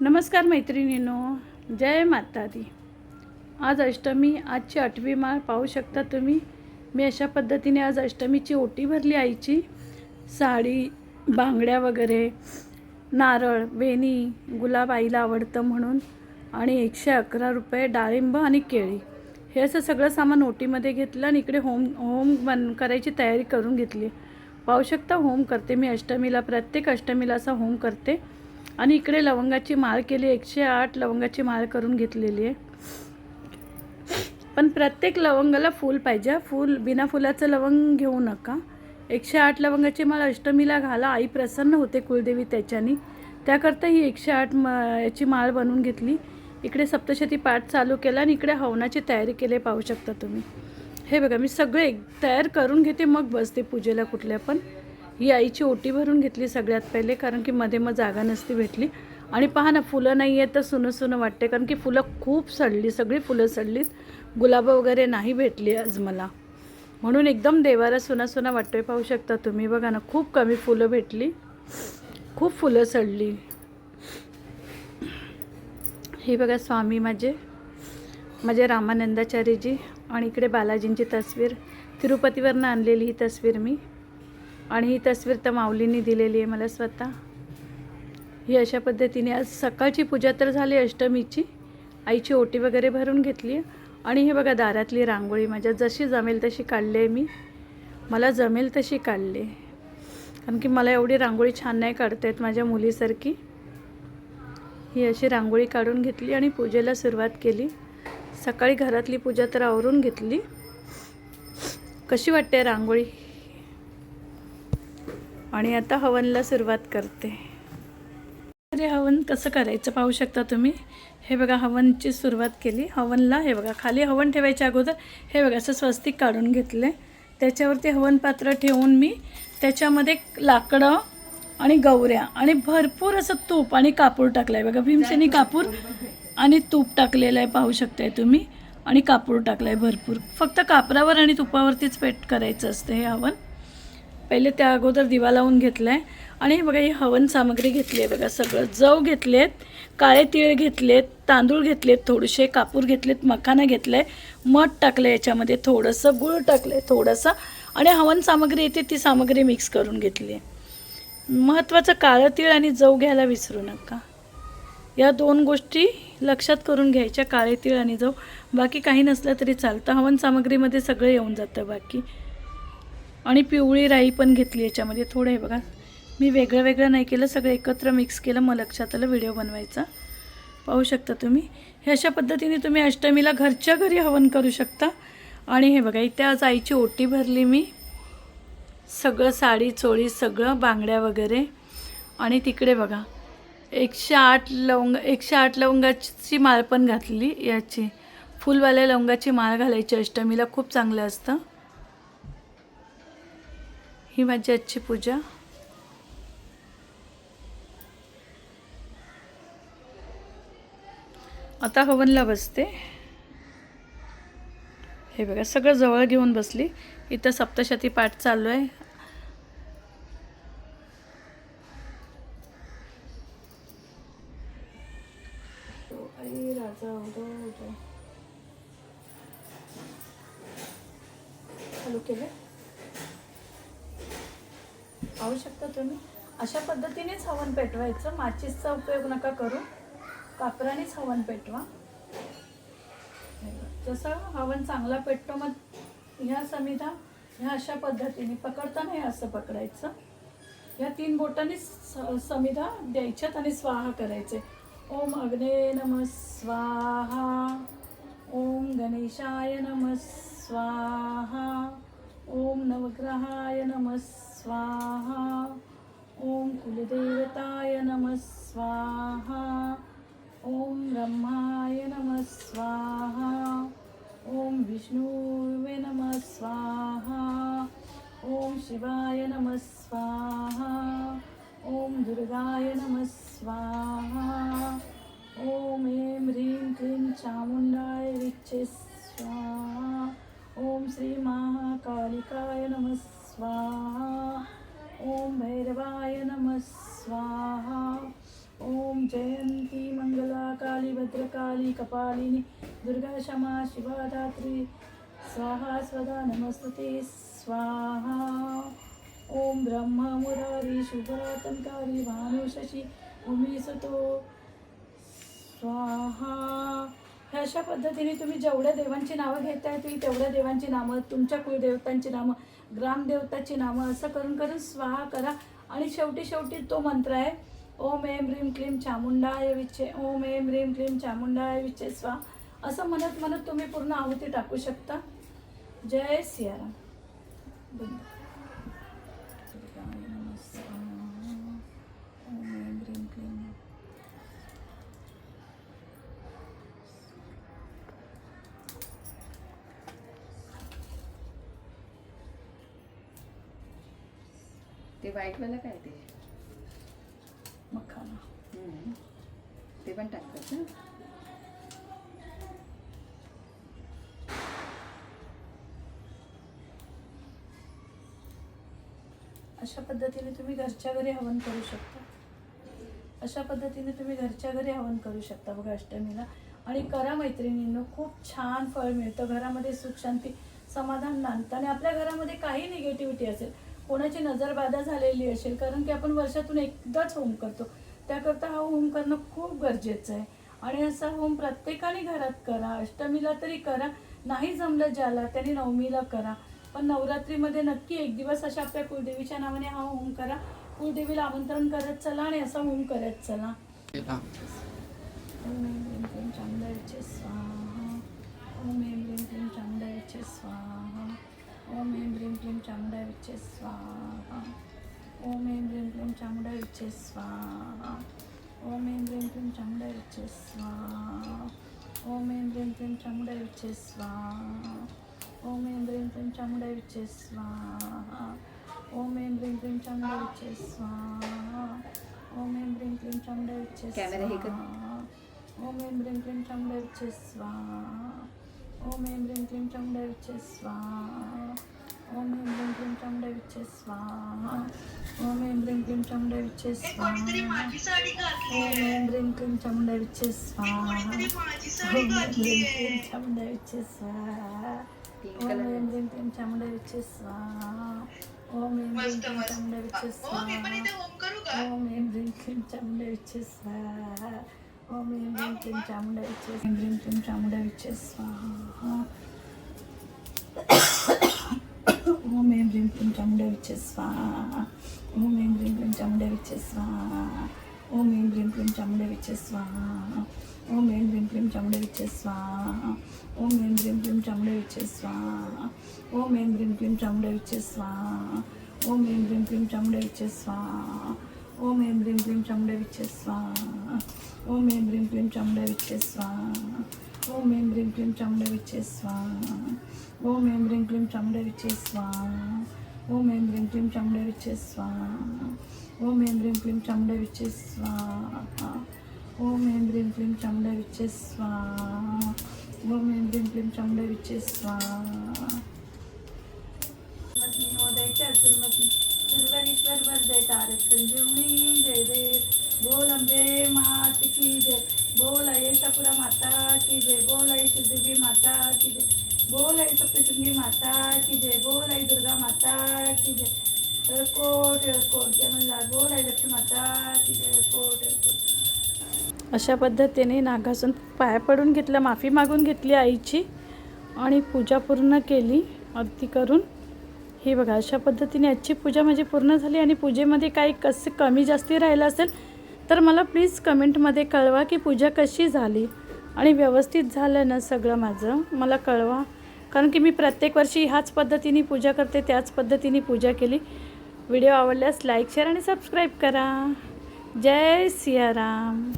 नमस्कार मैत्रिणींनो जय माता दी आज अष्टमी आजची आठवी माळ पाहू शकता तुम्ही. मी अशा पद्धतीने आज अष्टमीची ओटी भरली आईची. साडी बांगड्या वगैरे नारळ वेणी गुलाब आईला आवडतं म्हणून आणि एकशे अकरा रुपये डाळिंब आणि केळी. हे असं सगळं सामान ओटीमध्ये घेतलं आणि इकडे होम होम बन करायची तयारी करून घेतली. पाहू शकता होम करते मी अष्टमीला प्रत्येक अष्टमीला असा होम करते. आणि इकडे लवंगाची माळ केली एकशे आठ लवंगाची माळ करून घेतलेली आहे. पण प्रत्येक लवंगाला फूल पाहिजे फूल बिना फुलाचं लवंग घेऊ नका. एकशे आठ लवंगाची माळ अष्टमीला घाला. आई प्रसन्न होते कुलदेवी त्याच्यानी. त्याकरता ही एकशे आठ म याची माळ बनवून घेतली. इकडे सप्तशती पाठ चालू केला आणि इकडे हवनाची तयारी केली पाहू शकता तुम्ही. हे बघा मी सगळे तयार करून घेते मग बसते पूजेला कुठल्या पण. ही आईची ओटी भरून घेतली सगळ्यात पहिले कारण की मध्ये मग जागा नसती भेटली. आणि पहा ना फुलं नाही आहेत तर सुनं सुनं वाटते कारण की फुलं खूप सडली सगळी फुलं सडलीत. गुलाबं वगैरे नाही भेटली आज मला. म्हणून एकदम देवाला सुना सुना वाटतोय पाहू शकता तुम्ही. बघा ना खूप कमी फुलं भेटली. खूप फुलं सडली. हे बघा स्वामी माझे. माझे रामानंदाचार्यजी. आणि इकडे बालाजींची तस्वीर. तिरुपतीवरनं आणलेली ही तस्वीर मी. आणि ही तस्वीर तर माऊलींनी दिलेली आहे मला स्वतः. ही अशा पद्धतीने आज सकाळची पूजा तर झाली अष्टमीची. आईची ओटी वगैरे भरून घेतली आणि हे बघा दारातली रांगोळी माझ्या जशी जमेल तशी काढली आहे मी. मला जमेल तशी काढली कारण की मला एवढी रांगोळी छान नाही काढता येत माझ्या मुलीसारखी. ही अशी रांगोळी काढून घेतली आणि पूजेला सुरुवात केली. सकाळी घरातली पूजा तर आवरून घेतली. कशी वाटते रांगोळी? आणि आता हवनला सुरुवात करते. अरे हवन कसं करायचं पाहू शकता तुम्ही? हे बघा हवनची सुरुवात केली. हवनला हे बघा खाली हवन ठेवायच्या अगोदर हे बघा असं स्वस्तिक काढून घेतले. त्याच्यावरती हवन पात्र ठेवून मी त्याच्यामध्ये लाकडं आणि गौऱ्या आणि भरपूर असं तूप आणि कापूर टाकलं आहे बघा भीमसेनी कापूर आणि तूप टाकलेलं आहे पाहू शकताय तुम्ही. आणि कापूर टाकलं आहे भरपूर. फक्त कापरावर आणि तुपावरतीच पेट करायचं असतं हे हवन. पहिले त्या अगोदर दिवा लावून घेतला आहे आणि हे बघा ही हवन सामग्री घेतली आहे बघा सगळं. जव घेतलेत काळे तीळ घेतलेत तांदूळ घेतलेत थोडेसे कापूर घेतलेत मखाना घेतलं आहे मध टाकलं याच्यामध्ये थोडंसं गूळ टाकलं आहे थोडंसं आणि हवन सामग्री येते ती सामग्री मिक्स करून घेतली आहे महत्त्वाचं काळं तीळ आणि जव घ्यायला विसरू नका. या दोन गोष्टी लक्षात करून घ्यायच्या काळे तीळ आणि जव. बाकी काही नसलं तरी चालतं. हवन सामग्रीमध्ये सगळं येऊन जातं बाकी. आणि पिवळी राई पण घेतली याच्यामध्ये. थोडं हे बघा. मी वेगळं वेगळं नाही केलं सगळं एकत्र मिक्स केलं. मग लक्षात आलं व्हिडिओ बनवायचा. पाहू शकता तुम्ही. हे अशा पद्धतीने तुम्ही अष्टमीला घरच्या घरी हवन करू शकता. आणि हे बघा इथे आज आईची ओटी भरली मी. सगळं साडी चोळी सगळं बांगड्या वगैरे. आणि तिकडे बघा एकशे आठ लवंग एकशे आठ लवंगाची माळ पण घातली याची. फुलवाल्या लवंगाची माळ घालायची अष्टमीला. खूप चांगलं असतं. ही माझी आजची पूजा. आता हवनला बसते. हे बघा सगळं जवळ घेऊन बसली. इथं सप्तशती पाठ चालू आहे. चालू केलं पाहू शकता तुम्ही. अशा पद्धतीनेच हवन पेटवायचं. माचीसचा उपयोग नका करू. कापरानेच हवन पेटवा. जसं हवन चांगला पेटतो मग ह्या समिधा ह्या अशा पद्धतीने पकडताना हे असं पकडायचं. ह्या तीन बोटांनी स- समिधा द्यायच्यात आणि स्वाहा करायचे. ओम अग्ने नम स्वाहा. ओम गणेशाय नम स्वाहा. ओम नवग्रहाय नम स्वाहा। ओम कुलदेवताय नम स्वाहा। ओम ब्रह्माय नम स्वाहा। ओम विष्णुवे नम स्वाहा। ओम शिवाय नम स्वाहा। ओम दुर्गाय नम स्वाहा। ओम ऐं ह्रीं क्लीं चामुण्डाय विच्चे నమ స్వాహ ఓం భైరవాయ నమ స్వాహ ఓం జయంతి మంగళాకాళి భద్రకాళి కపాలిని దుర్గా క్షమా శివదాత్రి స్వాహ స్వదా నమస్తే స్వాహ ఓం బ్రహ్మ మురారి శుభాతంకారి భానుశశి ఉమేసుతో స్వాహ ह्या अशा पद्धतीने तुम्ही जेवढ्या देवांची नावं घेताय तुम्ही तेवढ्या देवांची नावं तुमच्या कुलदेवतांची नावं ग्रामदेवताची नावं असं करून करून स्वाहा करा. आणि शेवटी शेवटी तो मंत्र आहे ओम एम ह्रीम क्लीम चामुंडाय विचे ओम एम ह्रीम क्लीम चामुंडाय विचे स्वा असं म्हणत म्हणत तुम्ही पूर्ण आहुती टाकू शकता. जय सियाराम. धन्यवाद ते व्हाईटवालं काय ते? मखाना. हम्म. ते पण टाकतात ना? अशा पद्धतीने तुम्ही घरच्या घरी हवन करू शकता. अशा पद्धतीने तुम्ही घरच्या घरी हवन करू शकता बघा अष्टमीला. आणि करा मैत्रिणींनो खूप छान फळ मिळतं. घरामध्ये सुख शांती समाधान नांदतं आणि आपल्या घरामध्ये काही निगेटिव्हिटी असेल कोणाची नजरबाधा झालेली असेल कारण की आपण वर्षातून एकदाच होम करतो. त्याकरता हा होम करणं खूप गरजेचं आहे. आणि असा होम प्रत्येकाने घरात करा. अष्टमीला तरी करा. नाही जमलं ज्याला त्याने नवमीला करा. पण नवरात्रीमध्ये नक्की एक दिवस अशा आपल्या कुलदेवीच्या नावाने हा होम करा. कुलदेवीला आमंत्रण करत चला आणि असा होम करत चला. ओम ऐं ह्रीं क्लीं चामुण्डायचे स्वाहा ओम ऐं ह्रीं क्लीं चामुण्डायचे स्वाहा ओम ऐं ह्रीं क्लीं चामुण्डायचे स्वाहा ओम ऐं ह्रीं क्लीं चामुण्डायचे स्वाहा ओम ऐं ह्रीं क्लीं चामुण्डायचे स्वाहा ओम ऐं ह्रीं क्लीं चामुण्डायचे स्वाहा ओम ऐं ह्रीं क्लीं चामुण्डायचे स्वाहा ओम ऐं ह्रीं क्लीं चामुण्डायचे स्वाहा ओम ऐं ह्रीं क्लीं चामुण्डायचे कॅमेरा हे कर. स्वाहा ओम ऐं ह्रीं क्लीं चामुण्डायचे स्वाहा ओम ऐं ह्रीं क्लीं चामुण्डायचे स्वाहा ओम ऐं ह्रीं क्लीं चामुण्डायचे स्वाहा ओम ऐं ह्रीं क्लीं चामुण्डायचे स्वाहा ओम ऐं ह्रीं क्लीं चामुण्डायचे स्वाहा ओम ऐं ह्रीं क्लीं चामुण्डायचे स्वाहा पिंक ओम कलर ऐं ह्रीं क्लीं चामुण्डायचे स्वाहा ओम ऐं ह्रीं क्लीं चामुण्डायचे स्वाहा ओम ऐं ह्रीं क्लीं चामुण्डायचे स्वाहा ఓం ఏం ఏం క్లీన్ చాముండ ఇచ్చేసి ఏం ఏం క్లీన్ చాముండ ఇచ్చేసి ఓం ఏం ఏం క్లీన్ చాముండ ఇచ్చేసి ఓం ఏం ఏం క్లీన్ చాముండ ఇచ్చేసి ఓం ఏం ఏం క్లీన్ చాముండ ఇచ్చేసి ఓం ఏం ఏం క్లీన్ చాముండ ఇచ్చేసి ఓం ఏం ఏం క్లీన్ చాముండ ఇచ్చేసి ఓం ఏం ఏం క్లీన్ చాముండ ఇచ్చేసి ఓం ఏం ఏం క్లీన్ చాముండ ఇచ్చేసి ऐं ह्रीं क्लीं चामुण्डायचे स्वाहा ओम ऐं ह्रीं क्लीं चामुण्डायचे स्वाहा ओम ऐं ह्रीं क्लीं चामुण्डायचे स्वाहा ओम ऐं ह्रीं क्लीं चामुण्डायचे स्वाहा ओम ऐं ह्रीं क्लीं चामुण्डायचे स्वाहा ओम ऐं ह्रीं क्लीं चामुण्डायचे स्वाहा ओम ऐं ह्रीं क्लीं चामुण्डायचे स्वाहा ओम ऐं ह्रीं क्लीं चामुण्डायचे स्वाहा पत्नी माता की जय. बोल आई सप्तशृंगी माता की जय. बोल आई दुर्गा माता की जय. कोट कोट जय म्हणला बोल आई लक्ष्मी माता की जय. कोट कोट अशा पद्धतीने नागासून पाया पडून घेतलं माफी मागून घेतली आईची आणि पूजा पूर्ण केली अगदी करून. हे बघा अशा पद्धतीने आजची पूजा माझी पूर्ण झाली आणि पूजेमध्ये काही कसं कमी जास्ती राहिलं असेल तर मला प्लीज कमेंटमध्ये कळवा की पूजा कशी झाली. आणि व्यवस्थित झालं ना सगळं माझं मला कळवा. कारण की मी प्रत्येक वर्षी ह्याच पद्धतीने पूजा करते त्याच पद्धतीने पूजा केली. व्हिडिओ आवडल्यास लाईक शेअर आणि सबस्क्राईब करा. जय सियाराम.